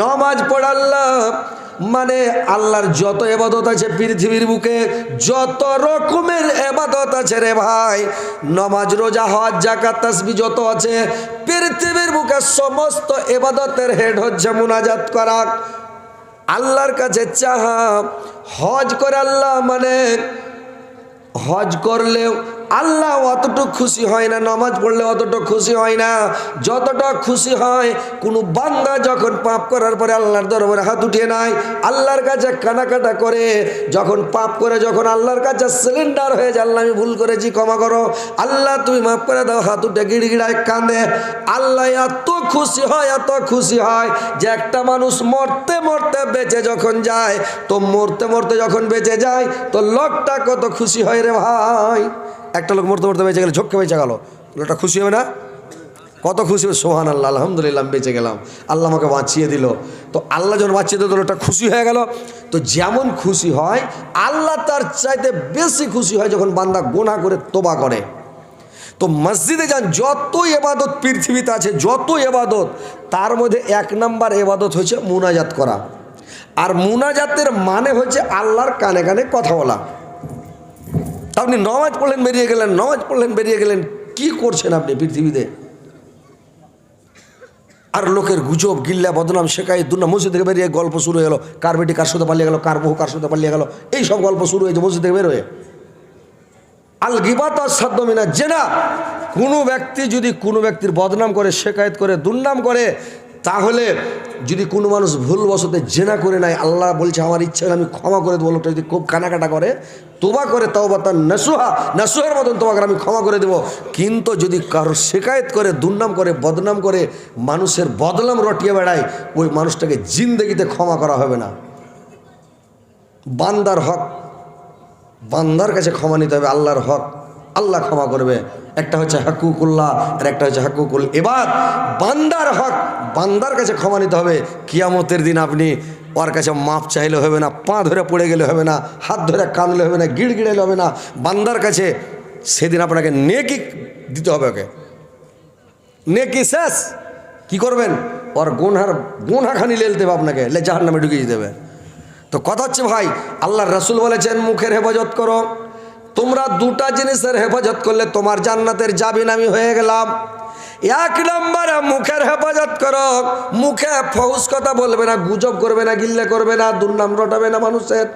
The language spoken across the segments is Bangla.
নমাজ পড়াল্লাহ মানে আল্লাহর যত এবাদত আছে পৃথিবীর বুকে, যত রকমের এবাদত আছে রে ভাই। নমাজ, রোজা, হজ জাকাত তাসবি যত আছে, পৃথিবীর বুকে সমস্ত এবাদতের হেড হচ্ছে মুনাজাত করা। আল্লাহর কাছে চাহা, হজ করে আল্লাহ মানে হজ করলেও আল্লাহ অতটুক খুশি হয় না, নামাজ পড়লে অতটুক খুশি হয় না। যতটা খুশি হয়, কোনো বান্দা যখন পাপ করার পরে আল্লাহর দরবারে হাত উঠিয়ে নেয়, আল্লাহর কাছে কানাকাটা করে, যখন পাপ করে যখন আল্লাহর কাছে সিলিন্ডার হয়ে যায়, আল্লাহ আমি ভুল করেছি, ক্ষমা করো। আল্লাহ তুমি মাফ করে দাও, হাত উঠে গিড়গিড়ায় কাঁদে। আল্লাহ এত খুশি হয়, এত খুশি হয় যে একটা মানুষ মরতে মরতে বেঁচে যখন যায়, তো মরতে মরতে যখন বেঁচে যায়, তো লোকটা কত খুশি হয় রে ভাই। একটা লোক মরতে মরতে বেঁচে গেলে, ঝোঁককে বেঁচে গেল। লোকটা খুশি হবে না? কত খুশি হবে? সোহান আল্লাহ আলহামদুলিল্লাহ, বেঁচে গেলাম। আল্লাহ আমাকে বাঁচিয়ে দিল। তো আল্লাহ যখন বাঁচিয়ে দিল লোকটা খুশি হয়ে গেল। তো যেমন খুশি হয়, আল্লাহ তার চাইতে বেশি খুশি হয় যখন বান্দা গোনা করে তোবা করে। তো মসজিদে যান যত এবাদত পৃথিবীতে আছে যত এবাদত, তার মধ্যে এক নাম্বার এবাদত হচ্ছে মুনাজাত করা। আর মুনাজাতের মানে হচ্ছে আল্লাহর কানে কানে কথা বলা। আপনি নমাজ পড়লেন, বেরিয়ে গেলেন, নমাজ পড়লেন, বেরিয়ে গেলেন, কি করছেন আপনি পৃথিবীতে? আর লোকের গুজব, গিল্লা, বদনাম, শেখাই দুর্না মসজিদ থেকে বেরিয়ে গল্প শুরু হয়ে গেলো। কার বেটি কার সাথে পালিয়ে গেল, কার বহু কার সাথে পালিয়ে গেল, এই সব গল্প শুরু হয়েছে, মসজিদ থেকে বের হয়ে। আল গিবাত সাধ্য মিনা জেনা। কোনো ব্যক্তি যদি কোনো ব্যক্তির বদনাম করে, শেখায়ত করে দুর্নাম করে তাহলে যদি কোনো মানুষ ভুলবশতে জেনা করে নাই আল্লাহ বলছে, আমার ইচ্ছা আমি ক্ষমা করে দেবো, লোকটা যদি খুব কানাকাটা করে, তোবা করে তাও বা তার নাসুহা, নাসুহের মতন তোমাকে আমি ক্ষমা করে দেবো। কিন্তু যদি কারোর শেখায়ত করে, দুর্নাম করে, বদনাম করে, মানুষের বদনাম রটিয়ে বেড়ায়, ওই মানুষটাকে জিন্দগিতে ক্ষমা করা হবে না। বান্দার হক, বান্দার কাছে ক্ষমা নিতে হবে, আল্লাহর হক। আল্লাহ ক্ষমা করবে। একটা হচ্ছে হাকুকুল্লাহ, আর একটা হচ্ছে হাকুকুল এবার বান্দার হক, বান্দার কাছে ক্ষমা নিতে হবে। কিয়ামতের দিন আপনি ওর কাছে মাপ চাইলে হবে না, পা ধরে পড়ে গেলে হবে না, হাত ধরে কাঁদলে হবে না গিড় গিড়াইলে হবে না। বান্দার কাছে সেদিন আপনাকে নেকি দিতে হবে ওকে। নেকি শেষ। কি করবেন? ওর গুনহার, গুনহাখানি লেলতে হবে আপনাকে লে জাহার নামে ঢুকিয়ে দেবে। তো কথা হচ্ছে ভাই আল্লাহ রসুল বলেছেন, মুখের হেফাজত করো। তোমরা দুটা জিনিসের হেফাজত করলে তোমার জান্নাতের জাবিন আমি হয়ে গেলাম। এক নম্বরে মুখের হেফাজত করো। মুখে ফৌস কথা বলবে না, গুজব করবে না, গিল্লে করবে না, দুর্নাম রটাবে না মানুষের।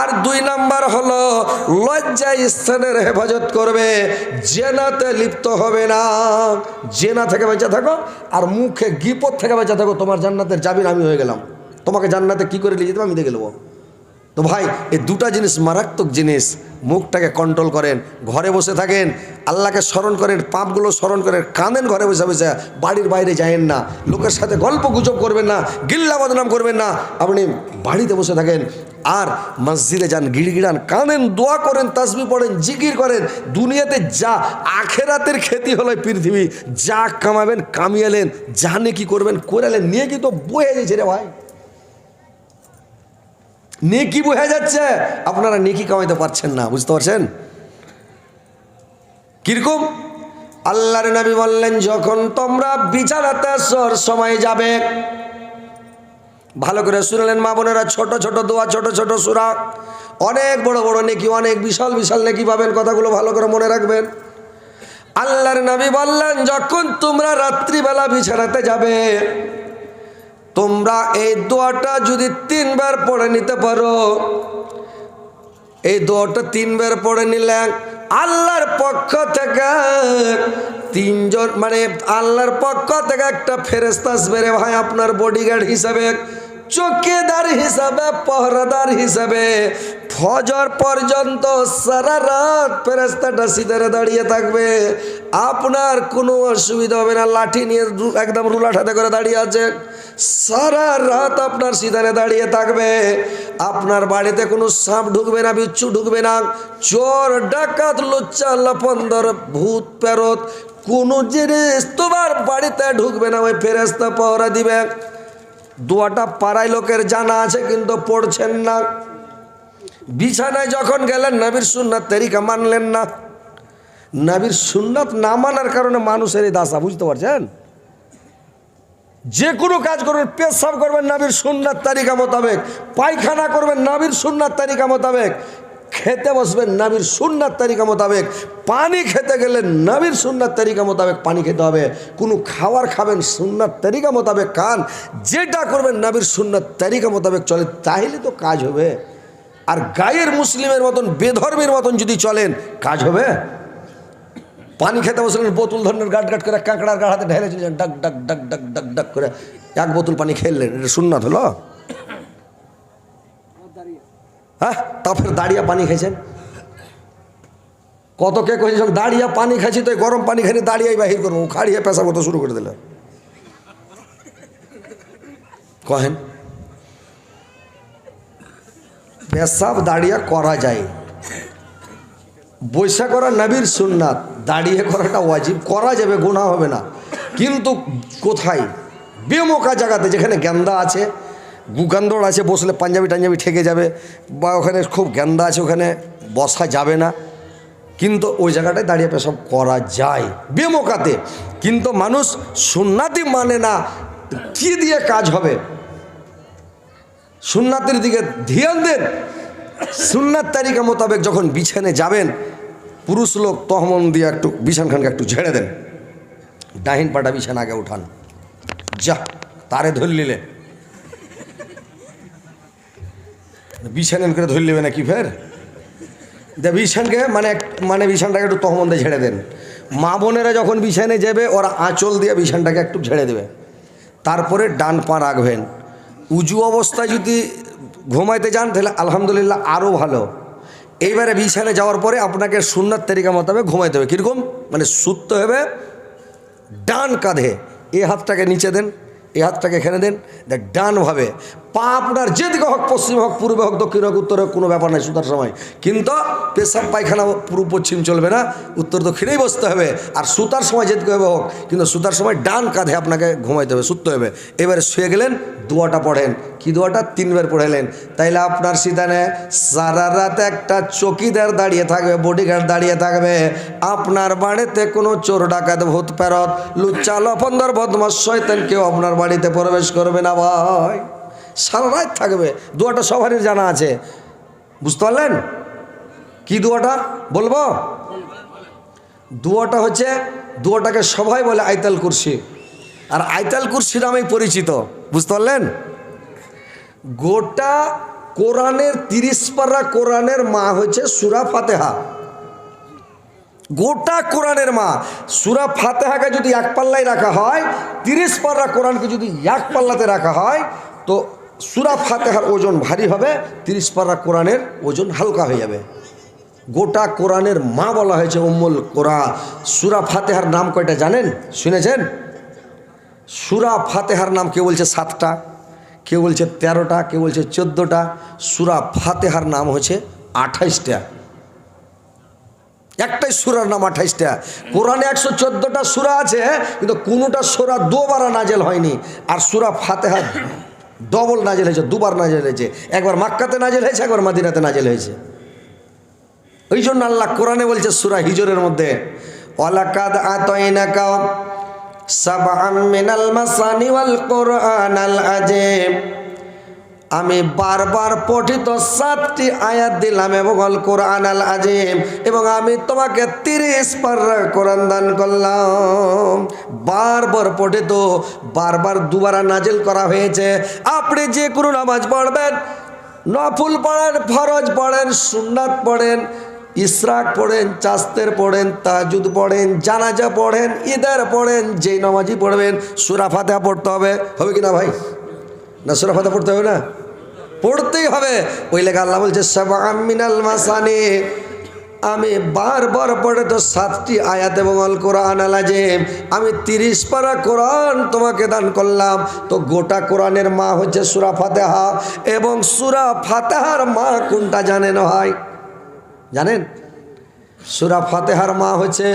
আর দুই নাম্বার হলো লজ্জা স্থানের হেফাজত করবে, জেনাতে লিপ্ত হবে না। জেনা থেকে বেঁচে থাকো, আর মুখে গিপত থেকে বেঁচে থাকো, তোমার জান্নাতের জাবিন আমি হয়ে গেলাম। তোমাকে জান্নাতে কি করে নিয়ে যেতে আমি দেখে নেব। তো ভাই, এই দুটা জিনিস মারাত্মক জিনিস। মুখটাকে কন্ট্রোল করেন, ঘরে বসে থাকেন, আল্লাহকে স্মরণ করেন, পাপগুলো স্মরণ করেন, কাঁদেন ঘরে বসে বসে, বাড়ির বাইরে যায়েন না, লোকের সাথে গল্প গুজব করবেন না, গিল্লা বদনাম করবেন না, আপনি বাড়িতে বসে থাকেন, আর মসজিদে যান, গিড়গিড়ান, কাঁদেন, দোয়া করেন, তাসবি পড়েন, জিকির করেন, দুনিয়াতে যা, আখেরাতের ক্ষতি হলো পৃথিবী, যা কামাবেন, কামিয়ালেন, যা কি করবেন করালেন নিয়ে কি তো বয়ে গেছে রে ভাই? নেকি বোঝা যাচ্ছে। আপনারা নেকি কামাইতে পারছেন না, বুঝতে পারছেন? কীরকম? আল্লাহর নবী বললেন, যখন তোমরা বিছানাতে সময় যাবে, ভালো করে শুনলেন মা বোনেরা, ছোট ছোট দোয়া, ছোট ছোট সুরা। অনেক বড় বড় নেকি, অনেক বিশাল বিশাল নেকি পাবেন, কথাগুলো ভালো করে মনে রাখবেন। আল্লাহর নবী বললেন, যখন তোমরা রাত্রিবেলা বিছানাতে যাবে তোমরা এই দোয়াটা যদি তিনবার পড়ে নিতে পারো, এই দোয়াটা তিনবার পড়ে নিলে আল্লাহর পক্ষ থেকে তিনজন মানে আল্লাহর পক্ষ থেকে একটা ফেরেস্তা আসবে ভাই আপনার বডিগার্ড হিসাবে, চৌকিদার হিসাবে, পহরাদার হিসাবে। ফজর পর্যন্ত সারা রাত ফেরেস্তাটা সিদারে দাঁড়িয়ে থাকবে। আপনার কোনো অসুবিধা হবে না, লাঠি নিয়ে একদম রুলাট হাতে করে দাঁড়িয়ে আছে। সারা রাত আপনার সিদারে দাঁড়িয়ে থাকবে। আপনার বাড়িতে কোনো সাপ ঢুকবে না, বিচ্ছু ঢুকবে না। চোর, ডাকাত, লুচ্চা, লাফন্দর, ভূত পেরত কোনো জিনিস তোমার বাড়িতে ঢুকবে না, ওই ফেরেস্তা পহরা দিবে। দোয়াটা পাড়ায় লোকের জানা আছে, কিন্তু পড়ছেন না। বিছানায় যখন গেলেন, নবীর সুন্নাত তেরিকা মানলেন না। নবীর সুন্নাত না মানার কারণে মানুষের এই দাসা, বুঝতে পারছেন? যে কোনো কাজ করবেন, পেশাব করবেন নাবির সুন্নার তালিকা মোতাবেক, পায়খানা করবেন নাবির সুন্নার তালিকা মোতাবেক, খেতে বসবেন নাবির সুন্নার তালিকা মোতাবেক, পানি খেতে গেলে নাবির সুন্নার তালিকা মোতাবেক পানি খেতে হবে। কোনো খাবার খাবেন সুন্নার তালিকা মোতাবেক খান, যেটা করবেন নাবির সুন্নার তালিকা মোতাবেক চলে, তাহলে তো কাজ হবে। আর গায়ের মুসলিমের মতন, বেধর্মের মতন যদি চলেন, কাজ হবে? পানি খেতে বসলেন বোতল ধরনের গাট গাট করে কাঁকড়ার গাড় হাতে ঢেলে চলেছেন ডাক ডাক ডাক ডাক ডাক ডাক করে এক বোতল পানি খেললেন এটা সুন্নাত হলো হ্যাঁ তা ফের দাঁড়িয়ে পানি খেয়েছেন কত কে কয়েছে দাঁড়িয়ে পানি খাচ্ছি তো এই গরম পানি খেয়ে দাঁড়িয়ে বাহির করব খাড়িয়ে পেশা মতো শুরু করে দিলেন কহেন পেশাব দাঁড়িয়ে করা যায় বৈশা করা নবীর সুন্নাত দাঁড়িয়ে করাটা ওয়াজিব, করা যাবে, গোনা হবে না। কিন্তু কোথায়? বেমোকা জায়গাতে যেখানে গেন্দা আছে গুকান্দর আছে, বসলে পাঞ্জাবি টাঞ্জাবি ঠেকে যাবে, বা ওখানে খুব গেন্দা আছে, ওখানে বসা যাবে না। কিন্তু ওই জায়গাটায় দাঁড়িয়ে পেশাব করা যায়, বেমোকাতে। কিন্তু মানুষ সুন্নাতি মানে না, কি দিয়ে কাজ হবে? সুন্নাতের দিকে ধ্যান দেন। সুন্নাত তালিকা মোতাবেক যখন বিছানে যাবেন পুরুষ লোক তহমন দিয়ে একটু বিছানখানকে একটু ঝেড়ে দেন। ডাহিন পাটা বিছানা আগে উঠান। যা, তারে ধরে নিলে বিছানেন করে ধরে নেবে নাকি ফের? দে বিছানকে মানে মানে বিছানটাকে একটু তহমন দিয়ে ঝেড়ে দেন। মা বোনেরা যখন বিছানে যাবে, ওরা আঁচল দিয়ে বিছানটাকে একটু ঝেড়ে দেবে। তারপরে ডান পা রাখবেন। উজু অবস্থায় যদি ঘুমাইতে যান, তাহলে আলহামদুলিল্লাহ আরও ভালো। এইবারে বিছানে যাওয়ার পরে আপনাকে সুন্নার তালিকা মোতাবেক ঘুমাইতে হবে। কীরকম? মানে সুত্ত হবে, ডান কাঁধে। এ হাতটাকে নিচে দেন। এই হাতটাকে এখানে দেন। দেখ ডানভাবে পা আপনার যেদিকে হোক, পশ্চিম হোক, পূর্বে হোক, দক্ষিণ হোক, উত্তরে হোক, কোনো ব্যাপার নাই সুতার সময়। কিন্তু পেশাব পায়খানা পূর্ব পশ্চিম চলবে না, উত্তর দক্ষিণেই বসতে হবে। আর সুতার সময় যেদিকে হবে হোক, কিন্তু সুতার সময় ডান কাঁধে আপনাকে ঘুমাইতে হবে সুততে হবে। এবারে শুয়ে গেলেন, দোয়াটা পড়েন। কি দোয়াটা? তিনবার পড়াইলেন তাইলে আপনার সিদ্ধানে সারা রাত একটা চকিদার দাঁড়িয়ে থাকবে বডিগার্ড দাঁড়িয়ে থাকবে। আপনার বাড়িতে কোনো চোর, ডাকাত, ভূত ফেরত লুচ্চা, লফন্দর, বদমাস, শয়তান, কেউ আপনার বাড়িতে প্রবেশ করবে না ভাই। সারা রাত থাকবে। দোয়াটা সবারই জানা আছে। বুঝতে পারলেন? কি দোয়াটা? বলব? দোয়াটা হচ্ছে, দোয়াটাকে সবাই বলে আইতাল কুরসি। আর আইতাল কুরসি নামেই পরিচিত। বুঝতে পারলেন? গোটা কোরআনের তিরিশ পারা কোরআনের মা হচ্ছে সুরা ফাতেহা। গোটা কোরআনের মা। সুরা ফাতেহাকে যদি এক পাল্লায় রাখা হয়, তিরিশ পারা কোরআনকে যদি এক পাল্লাতে রাখা হয়, তো সুরা ফাতেহার ওজন ভারী হবে, তিরিশ পারা কোরআনের ওজন হালকা হয়ে যাবে। গোটা কোরআনের মা বলা হয়েছে উম্মুল কোরআ। সুরা ফাতেহার নাম কয়টা জানেন? শুনেছেন? সুরা ফাতেহার নাম কেউ বলছে সাতটা, কেউ বলছে তেরোটা, কেউ বলছে চোদ্দোটা। সুরা ফাতেহার নাম হচ্ছে আঠাইশটা। একটাই সুরার নাম আঠাইশটা। কোরআনে একশো চোদ্দোটা সুরা আছে, কিন্তু কোনোটা সুরা দুবার নাজেল হয়নি। আর সুরা ফাতেহা ডবল নাজেল হয়েছে, দুবার নাজেল হয়েছে। একবার মাক্কাতে নাজেল হয়েছে, একবার মাদিনাতে নাজেল হয়েছে। ওই জন্য আল্লাহ কোরআনে বলছে সুরা হিজরের মধ্যে আতাইনাকা সাবআম মিনাল মাসানি ওয়াল কুরআনাল আযীম। আমি বারবার পঠিত সাতটি আয়াত দিলাম এবং অল কোরআন আল আজিম এবং আমি তোমাকে তিরিশ পারা কোরআন দান করলাম। বারবার পঠিত, বারবার দুবারা নাজিল করা হয়েছে। আপনি যে কোনো নামাজ পড়বেন, নফুল পড়েন, ফরজ পড়েন, সুন্নাত পড়েন ইসরাক পড়েন, চাস্তের পড়েন, তাজুদ পড়েন, জানাজা পড়েন, ঈদের পড়েন, যেই নামাজই পড়বেন সুরাফাতে পড়তে হবে। হবে কি না ভাই? না, সুরা ফাতেহা পড়তে হবে না? পড়তেই হবে। ওই লেখা আল্লাহ বলছে মিনাল মাসানি। আমি বারবার পড়ে তো সাতটি আয়াত এবং অল কোরআন আলাজেম আমি তিরিশ পারা কোরআন তোমাকে দান করলাম। তো গোটা কোরআনের মা হচ্ছে সুরা ফাতেহা এবং সুরা ফাতেহার মা কোনটা জানেন হয় জানেন? সুরা ফাতেহার মা হচ্ছে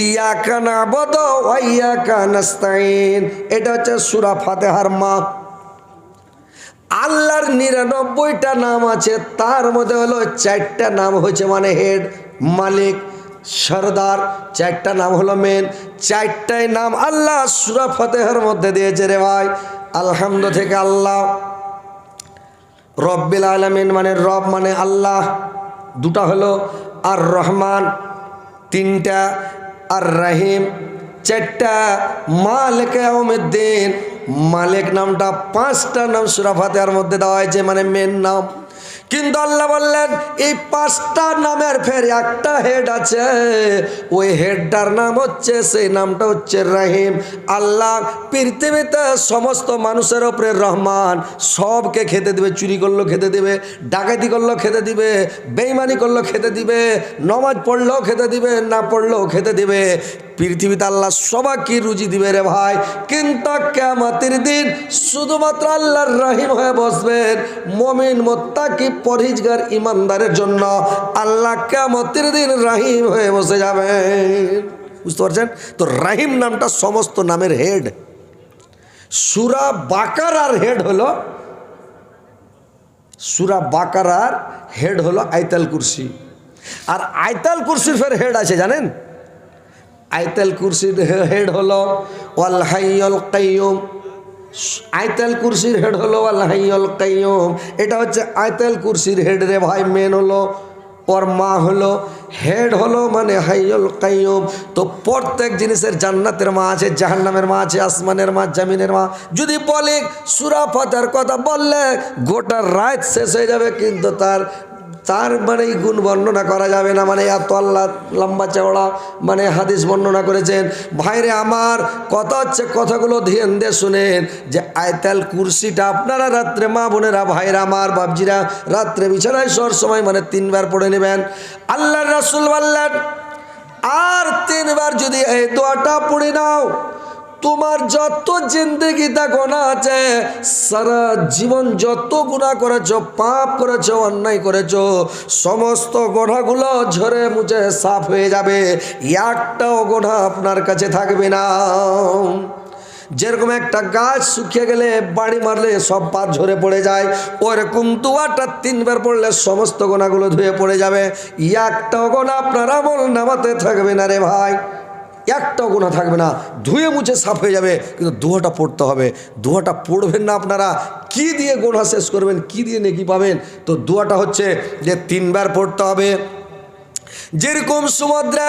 ইয়া কানা বদ ওয়াইয়া কানাস্তাইন এটা হচ্ছে সুরা ফাতেহার মা। আল্লাহর নিরানব্বইটা নাম আছে, তার মধ্যে হলো চারটা নাম হয়েছে মানে হেড, মালিক, সর্দার, চারটা নাম হলো মেন চারটাই নাম আল্লাহ সুরা ফতেহার মধ্যে দিয়েছে রে ভাই। আলহামদ থেকে আল্লাহ, রব্বিল আলমিন মানে রব মানে আল্লাহ, দুটা হলো আর রহমান, তিনটা আর রাহিম, চারটা মালিক আহমেদ্দিন মালিক নামটা পাঁচটা নাম সুরাফাতের মধ্যে দেওয়া হয়েছে মানে মেন নাম। কিন্তু আল্লাহ বললেন, এই পাঁচটা নামের ফের একটা হেড আছে। ওই হেডটার নাম হচ্ছে, সেই নামটা হচ্ছে রাহিম। আল্লাহ পৃথিবীতে সমস্ত মানুষের ওপরে রহমান। সবকে খেতে দিবে, চুরি করল খেতে দিবে, ডাকাতি করল খেতে দিবে, বেইমানি করল খেতে দিবে, নমাজ পড়লেও খেতে দিবে, না পড়লেও খেতে দিবে। পৃথিবীতে আল্লাহ সবাইকে রুজি দিবে রে ভাই। কিন্তু কেমাতির দিন শুধুমাত্র আল্লাহর রাহিম হয়ে বসবেন। মমিন, মোত্তাকি, পরহিজগার ইমানদারের জন্য আল্লাহ কেমতির দিন রাহিম হয়ে বসে যাবেন বুঝতে পারছেন? তো রাহিম নামটা সমস্ত নামের হেড। সুরা বাকার আর হেড হলো, সুরা বাকারার হেড হলো আইতাল কুরসি। আর আইতাল কুরসির ফের হেড আছে, জানেন? আইতাল কুরসির হেড হলো ওয়াল হাইয়ল কাইয়ুম। আইতাল কুরসির হেড হলো ওয়াল হাইয়ল কাইয়ুম। এটা হচ্ছে আইতাল কুরসির হেড রে ভাই মেন হলো। ওর মা হলো। হেড হলো মানে হাইয়ল কাইয়ুম। তো প্রত্যেক জিনিসের জান্নাতের মা আছে, জাহান্নামের মা আছে, আসমানের মা, জামিনের মা। যদি বলে সুরাফাতের কথা বললে গোটা রাত শেষ হয়ে যাবে, কিন্তু তার তার মানে গুণ বর্ণনা করা যাবে না মানে এত আল্লাহ লম্বা চওড়া মানে হাদিস বর্ণনা করেছেন। ভাইরে আমার, কথা হচ্ছে কথাগুলো ধ্যান দিয়ে শুনেন যে আয়তাল কুরসিটা আপনারা রাত্রে মা বোনেরা, ভাইরা আমার বাবজিরা রাত্রে বিছানায় শোয়ার সময় মানে তিনবার পড়ে নেবেন। আল্লাহ রাসুল বললেন, আর তিনবার যদি এই দোয়াটা পড়ে নাও তোমার যত জিন্দগিতে গোনা আছে, সারা জীবন যত গুণা করেছ, পাপ করেছ, অন্যায় করেছ, সমস্ত গোনাগুলো ঝরে মুছে সাফ হয়ে যাবে। একটাও গোনা আপনার কাছে থাকবে না। যেরকম একটা গাছ শুকিয়ে গেলে বাড়ি মারলে সব পাত ঝরে পড়ে যায়, ওরকম দুয়াটা তিনবার পড়লে সমস্ত গোনাগুলো ধুয়ে পড়ে যাবে। একটাও গোনা আপনার আমল নামাতে থাকবে না রে ভাই। একটাও গোনা থাকবে না, ধুয়ে মুছে সাফ হয়ে যাবে, কিন্তু দুহাটা পড়তে হবে। দুহাটা পড়বেন না আপনারা, কি দিয়ে গোনা শেষ করবেন, কি দিয়ে নেকি পাবেন? তো দুয়াটা হচ্ছে যে তিনবার পড়তে হবে। যেরকম সমুদ্রে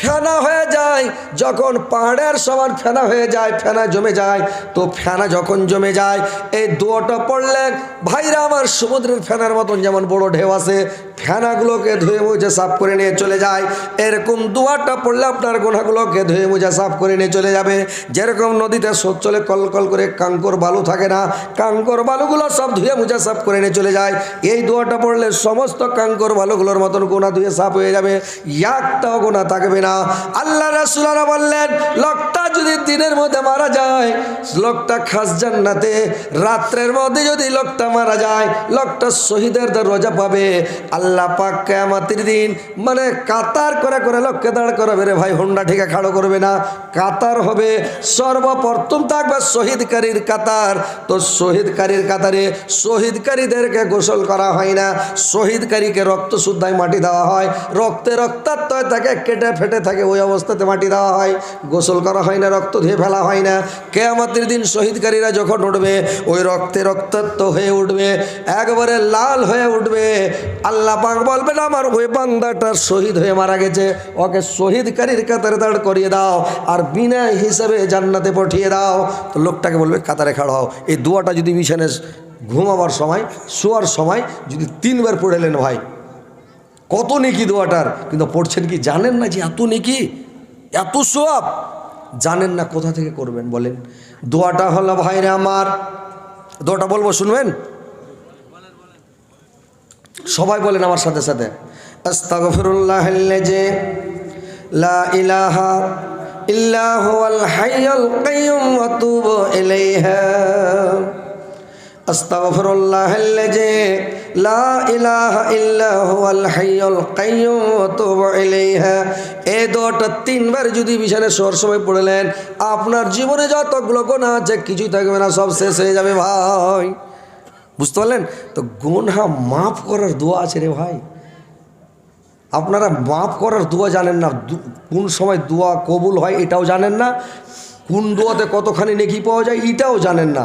ফেনা হয়ে যায়, যখন পাহাড়ের সমান ফেনা হয়ে যায়, ফেনা জমে যায়, তো ফেনা যখন জমে যায়, এই দুয়াটা পড়লে ভাইরা আমার সমুদ্রের ফেনার মতন যেমন বড় ঢেউ আসে ফেনাগুলোকে ধুয়ে মুছে সাফ করে নিয়ে চলে যায়। এরকম দুয়াটা পড়লে আপনার গোনাগুলোকে ধুয়ে মুছে সাফ করে নিয়ে চলে যাবে। যেরকম নদীতে স্রোত চলে কল কল করে কাঙ্কর বালু থাকে না, কাঙ্কর বালুগুলো সব ধুয়ে মুছে সাফ করে নিয়ে চলে যায়। এই দুয়াটা পড়লে সমস্ত কাঙ্কর বালুগুলোর মতন গোনা ধুয়ে সাফ হয়ে যাবে একটাও গোনা থাকবে না। আল্লাহ রাসুলারা বললেন, লোকটা যদি দিনের মধ্যে মারা যায়, লোকটা খাস জান্নাতে, রাত্রের মধ্যে যদি লোকটা মারা যায়, লোকটা শহীদের রোজা পাবে। আল্লাহ পাক কেয়ামাতির দিন মানে কাতার করে করে লোককে দাঁড় করাবে রে ভাই, হোন্ডা ঠিকা খাড়ো করবে না। কাতার হবে, সর্বপ্রথম থাকবে শহীদকারীর কাতার। তো শহীদকারীর কাতারে শহীদকারীদেরকে গোসল করা হয় না। শহীদকারীকে রক্ত শুদ্ধায় মাটি দেওয়া হয়। রক্তে রক্তাক্ত হয়ে থাকে কেটে ফেটে থাকে, ওই অবস্থাতে মাটি দেওয়া হয়, গোসল করা হয় না, রক্ত ধুয়ে ফেলা হয় না। কে কেয়ামতের দিন শহীদকারীরা যখন উঠবে, ওই রক্তে রক্তাক্ত হয়ে উঠবে, একবারে লাল হয়ে উঠবে। আল্লাহ পাক বলবে না আমার ওই বান্দাটা শহীদ হয়ে মারা গেছে, ওকে শহীদকারীর কাতারে দাঁড় করিয়ে দাও, আর বিনা হিসাবে জান্নাতে পাঠিয়ে দাও। তো লোকটাকে বলবে, কাতারে খাড়া হও। এই দুয়াটা যদি বিছানে ঘুমাবার সময়, শোয়ার সময় যদি তিনবার পড়েলেন ভাই কত নেকি দোয়াটার কিন্তু পড়ছেন কি? জানেন না যে এত নেকি? এত সোয়াব? জানেন না কোথা থেকে করবেন বলেন। দোয়াটা হলো, ভাইরে আমার। দোয়াটা বলব, শুনবেন? সবাই বলেন আমার সাথে সাথে। আস্তাগফিরুল্লাহ যে লা ইলাহা ওয়া তুবু ইলাইহা। তিনবার যদি বিছানে শোয়ার সময় পড়লেন আপনার জীবনে যতগুলো গোনা আছে কিছুই থাকবে না, সব শেষ হয়ে যাবে ভাই। বুঝতে পারলেন? তো গোনা মাফ করার দোয়া আছে রে ভাই। আপনারা মাফ করার দোয়া জানেন না কোন সময় দোয়া কবুল হয় এটাও জানেন না, কোন দোয়াতে কতখানি নেকি পাওয়া যায় এটাও জানেন না।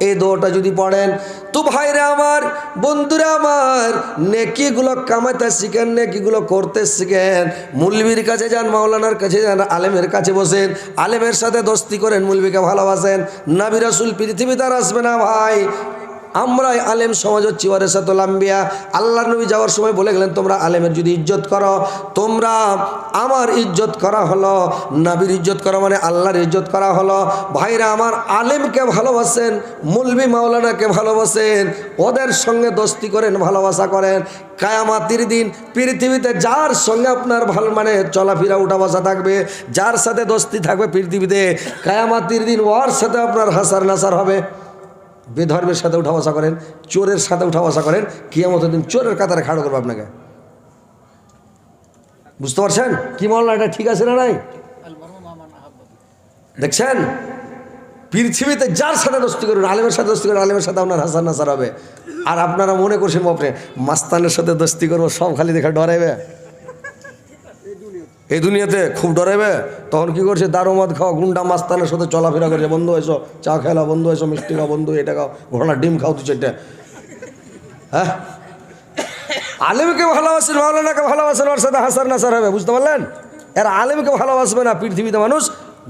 এই দোয়াটা যদি পড়েন, তো ভাইরা আমার, বন্ধুরা আমার, নেকিগুলো কামাইতে শিখেন, নেকিগুলো করতে শিখেন। মুলবির কাছে যান, মাওলানার কাছে যান, আলেমের কাছে বসেন। আলেমের সাথে দোস্তি করেন, মুলবিকে ভালোবাসেন। নাবি রাসুল পৃথিবী তার আসবে না ভাই। আমরাই আলেম সমাজ হচ্ছি, ওয়ারেসাতুল আম্বিয়া। আল্লাহ নবী যাওয়ার সময় বলে গেলেন, তোমরা আলেমের যদি ইজ্জত করো, তোমরা আমার ইজ্জত করা হলো, নাবির ইজ্জত করা মানে আল্লাহর ইজ্জত করা হলো। ভাইরা আমার আলেমকে ভালোবাসেন, মুলবি মাওলানাকে ভালোবাসেন, ওদের সঙ্গে দোস্তি করেন, ভালোবাসা করেন। কায়ামাতির দিন পৃথিবীতে যার সঙ্গে আপনার ভালো মানে চলাফেরা উঠা বসা থাকবে, যার সাথে দোস্তি থাকবে পৃথিবীতে, কায়ামাতির দিন ওর সাথে আপনার হাসার নাসার হবে। বেধর্মের সাথে উঠা বসা করেন, চোরের সাথে উঠা বসা করেন কিয়ামত দিন চোরের কাতারে খাড়ো করব আপনাকে। বুঝতে পারছেন? কি বললাম এটা ঠিক আছে না নাই? দেখছেন? পৃথিবীতে যার সাথে দোস্তি করুন, আলেমের সাথে দোস্তি করুন, আলেমের সাথে আপনার হাসান নাসার হবে। আর আপনারা মনে করছেন বাপরে, মাস্তানের সাথে দোস্তি করব, সব খালি দেখে ডরাইবে? এই দুনিয়াতে খুব ডরাইবে? তখন কি করছে? দারু মদ খাওয়া গুন্ডা মাস্তানের সাথে চলাফেরা করছে। বন্ধু এসো চা খেলা বন্ধু এসো মিষ্টি খাও বন্ধু, এটা খাও ঘোড়া ডিম খাও দু চারটে। হ্যাঁ? আলেমকে ভালোবাসেন মাওলানাকে ভালোবাসেন ওর সাথে হাসার নাসার হবে, বুঝতে পারলেন? এর আলেমকে ভালোবাসবে না, পৃথিবীতে মানুষ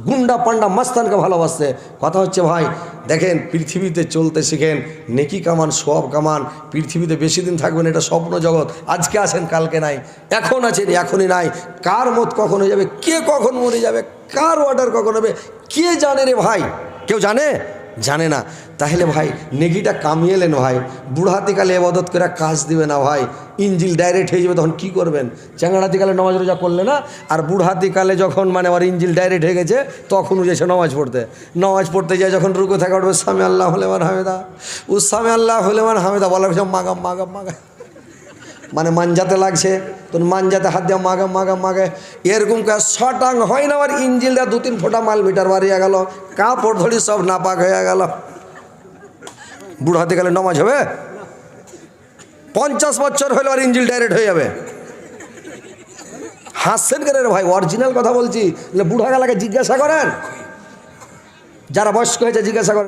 গুন্ডা পান্ডা মাস্তানকে ভালোবাসছে কথা হচ্ছে, ভাই দেখেন, পৃথিবীতে চলতে শিখেন, নেকি কামান, সব কামান, পৃথিবীতে বেশি দিন থাকবেন, এটা স্বপ্ন জগৎ। আজকে আছেন, কালকে নাই। এখন আছেন, এখনই নাই। কার মত কখন হয়ে যাবে, কে কখন মরে যাবে, কার অর্ডার কখন হবে, কে জানে রে ভাই? কেউ জানে? জানে না। তাহলে ভাই, নেগিটা কামিয়ে এলেন ভাই। বুড়হাতিকালে এবাদত করে কাজ দিবে না ভাই। ইঞ্জিল ডাইরেক্ট হয়ে যাবে তখন কি করবেন? চ্যাংড়াতিকালে নমাজ রোজা করলে না? আর বুড়হাতিকালে যখন মানে আমার ইঞ্জিল ডাইরেক্ট হয়ে গেছে, তখন উঠেছে নমাজ পড়তে। নমাজ পড়তে যায় যখন রুকু থাকা উঠবে, সামে আল্লাহ হলেমান হামেদা। ও সামে আল্লাহ হলেমান হামেদা। বলার মাগাম মাগাম মাগাম। মাগা মানে মানজাতে লাগছে, তোর মানজাতে হাত দিয়ে মাগে মাগে মাগে। এরকম কাজ শটাং হয় না, আবার ইঞ্জিলটা দু তিন ফোঁটা মাল মিটার বাড়িয়ে গেল, কাপড় ধরি সব নাপাক হয়ে গেল। বুড়ো হাতে গেলে নমাজ হবে? পঞ্চাশ বছর হলে আর ইঞ্জিল ডাইরেক্ট হয়ে যাবে। হাসছেন কেন রে ভাই? অরিজিনাল কথা বলছি। বুড়া গেলাকে জিজ্ঞাসা করেন। যারা বয়স্ক হয়েছে জিজ্ঞাসা করেন।